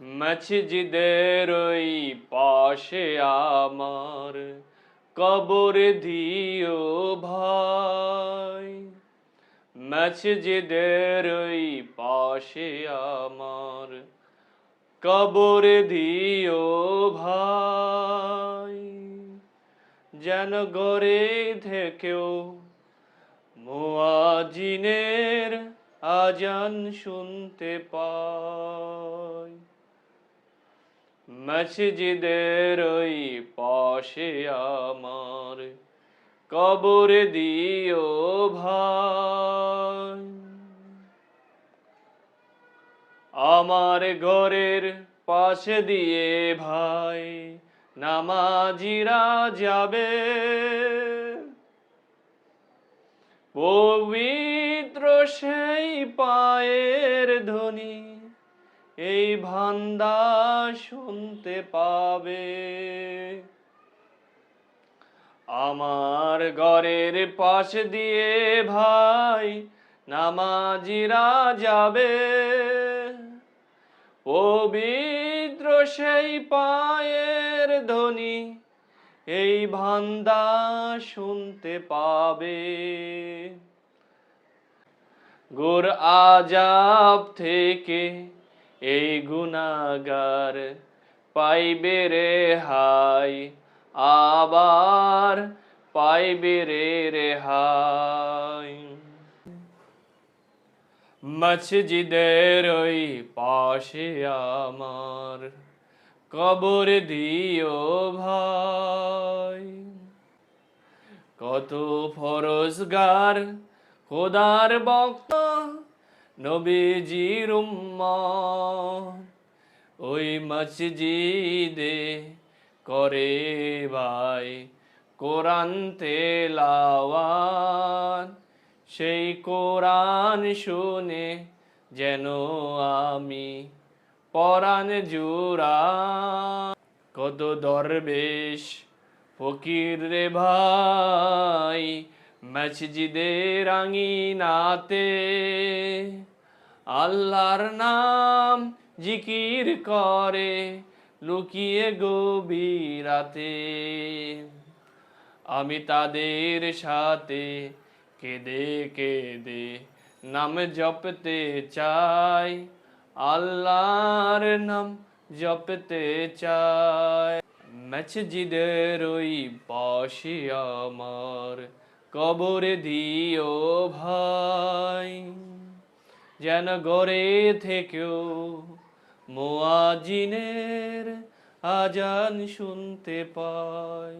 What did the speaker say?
মসজিদের ওই পাশে আমার কবর দিও ভাই। মসজিদের ওই পাশে আমার কবর দিও ভাই। যেন গড়ে থেকেও মুয়াজিনের আজান শুনতে পাই। মসজিদের ওই পাশে আমার কবর দিও ভাই। আমার ঘরের পাশে দিয়ে ভাই নামাজিরা যাবে। পবিত্র সেই পায়ের ধ্বনি এই ভান্দা শুনতে পাবে। আমার ঘরের পাশ দিয়ে ভাই নামাজিরা যাবে পবিত্র সেই পায়ের ধ্বনি এই ভান্দা শুনতে পাবে। গোর আজাব থেকে এই গুনাগার পাইবে রে হাই, আবার পাইবে রে রেহাই। মসজিদের ওই পাশে আমার কবর দিও ভাই। কত ফরজগার খোদার বক্ত নবীজির ওই মসজিদে করে ভাই কোরআন তেলাওয়াত। সেই কোরআন শুনে যেন আমি পরাণ জুরা কত দরবেশ ফকির রে ভাই মসজিদের আঙিনাতে আল্লাহর নাম জিকির করে, লুকিয়ে গভীরাতে। আমি তাদের সাথে কেঁদে কেঁদে নাম জপতে চাই, আল্লাহর নাম জপতে চাই। মসজিদের ওই পাশে আমার কবর দিও ভাই। যেন গড়ে থেকেও মোয়াজিনের আজান শুনতে পাই।